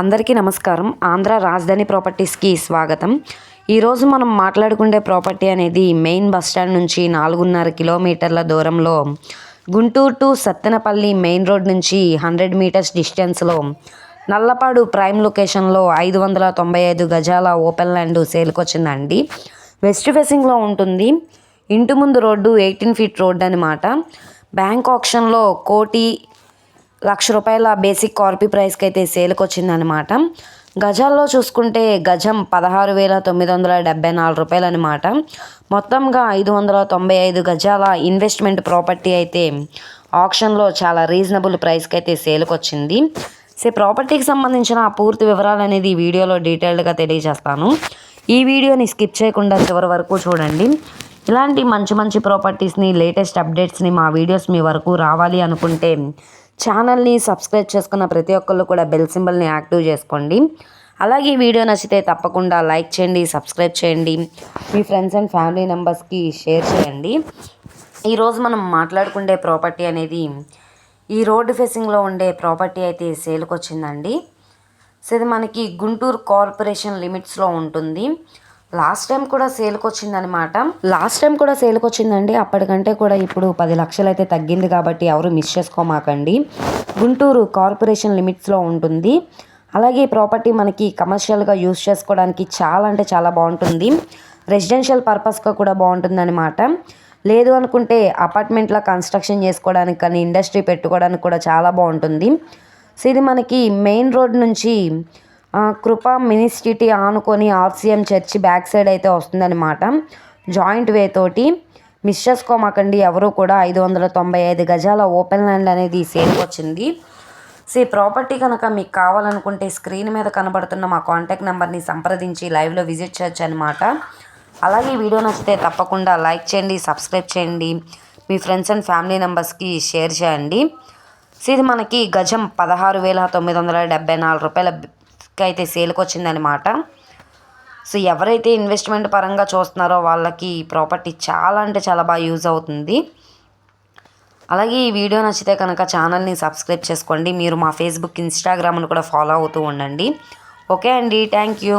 అందరికీ నమస్కారం. ఆంధ్ర రాజధాని ప్రాపర్టీస్కి స్వాగతం. ఈరోజు మనం మాట్లాడుకునే ప్రాపర్టీ అనేది మెయిన్ బస్ స్టాండ్ నుంచి నాలుగున్నర కిలోమీటర్ల దూరంలో Guntur to Sattenapalli main road నుంచి హండ్రెడ్ మీటర్స్ డిస్టెన్స్లో నల్లపాడు ప్రైమ్ లొకేషన్లో ఐదు వందల తొంభై ఐదు గజాల ఓపెన్ ల్యాండ్ సేల్కొచ్చిందండి. వెస్ట్ ఫేసింగ్లో ఉంటుంది. ఇంటి ముందు రోడ్డు ఎయిటీన్ ఫీట్ రోడ్ అనమాట బ్యాంక్ ఆప్షన్లో కోటి లక్ష రూపాయల బేసిక్ కార్పీ ప్రైస్కి అయితే సేల్కి వచ్చిందనమాట గజాల్లో చూసుకుంటే గజం పదహారు వేల తొమ్మిది వందల డెబ్బై నాలుగు రూపాయలు అనమాట మొత్తంగా ఐదు వందల తొంభై ఐదు గజాల ఇన్వెస్ట్మెంట్ ప్రాపర్టీ అయితే ఆప్షన్లో చాలా రీజనబుల్ ప్రైస్కి అయితే సేల్కి వచ్చింది సో ప్రాపర్టీకి సంబంధించిన పూర్తి వివరాలు అనేది ఈ వీడియోలో డీటెయిల్డ్గా తెలియజేస్తాను. ఈ వీడియోని స్కిప్ చేయకుండా చివరి వరకు చూడండి. ఇలాంటి మంచి మంచి ప్రాపర్టీస్ని లేటెస్ట్ అప్డేట్స్ని మా వీడియోస్ మీ వరకు రావాలి అనుకుంటే ఛానల్ని సబ్స్క్రైబ్ చేసుకున్న ప్రతి ఒక్కళ్ళు కూడా బెల్ సింబల్ని యాక్టివ్ చేసుకోండి. అలాగే ఈ వీడియో నచ్చితే తప్పకుండా లైక్ చేయండి సబ్స్క్రైబ్ చేయండి. మీ ఫ్రెండ్స్ అండ్ ఫ్యామిలీ మెంబర్స్కి షేర్ చేయండి. ఈరోజు మనం మాట్లాడుకునే ప్రాపర్టీ అనేది ఈ రోడ్డు ఫేసింగ్లో ఉండే ప్రాపర్టీ అయితే సేల్కి వచ్చిందండి సో ఇది మనకి గుంటూరు కార్పొరేషన్ లిమిట్స్లో ఉంటుంది. లాస్ట్ టైం కూడా సేల్కి వచ్చిందనమాట లాస్ట్ టైం కూడా సేల్కి వచ్చిందండి అప్పటికంటే కూడా ఇప్పుడు పది లక్షలు అయితే తగ్గింది కాబట్టి ఎవరు మిస్ చేసుకోమాకండి. గుంటూరు కార్పొరేషన్ లిమిట్స్లో ఉంటుంది. అలాగే ఈ ప్రాపర్టీ మనకి కమర్షియల్గా యూస్ చేసుకోవడానికి చాలా అంటే చాలా బాగుంటుంది. రెసిడెన్షియల్ పర్పస్గా కూడా బాగుంటుంది లేదు అనుకుంటే అపార్ట్మెంట్లో కన్స్ట్రక్షన్ చేసుకోవడానికి కానీ ఇండస్ట్రీ పెట్టుకోవడానికి కూడా చాలా బాగుంటుంది. సో ఇది మనకి మెయిన్ రోడ్ నుంచి కృప మినిస్టిటీ ఆనుకొని ఆర్సీఎం చర్చి బ్యాక్ సైడ్ అయితే వస్తుందన్నమాట. జాయింట్ వే తోటి మిస్ చేసుకోమాకండి ఎవరు కూడా ఐదు వందల తొంభై ఐదు గజాల ఓపెన్ ల్యాండ్ అనేది సేల్కి వచ్చింది. సో ఈ ప్రాపర్టీ కనుక మీకు కావాలనుకుంటే స్క్రీన్ మీద కనబడుతున్న మా కాంటాక్ట్ నెంబర్ని సంప్రదించి లైవ్లో విజిట్ చేయొచ్చు అనమాట అలాగే ఈ వీడియో నచ్చితే తప్పకుండా లైక్ చేయండి సబ్స్క్రైబ్ చేయండి మీ ఫ్రెండ్స్ అండ్ ఫ్యామిలీ మెంబర్స్కి షేర్ చేయండి. సో ఇది మనకి గజం పదహారు వేల తొమ్మిది వందల డెబ్బై నాలుగు రూపాయల అయితే సేల్కి వచ్చిందనమాట సో ఎవరైతే ఇన్వెస్ట్మెంట్ పరంగా చూస్తున్నారో వాళ్ళకి ఈ ప్రాపర్టీ చాలా అంటే చాలా బాగా యూజ్ అవుతుంది. అలాగే ఈ వీడియో నచ్చితే కనుక ఛానల్ని సబ్స్క్రైబ్ చేసుకోండి. మీరు మా ఫేస్బుక్ ఇన్స్టాగ్రామ్ను కూడా ఫాలో అవుతూ ఉండండి. ఓకే అండి. Thank you.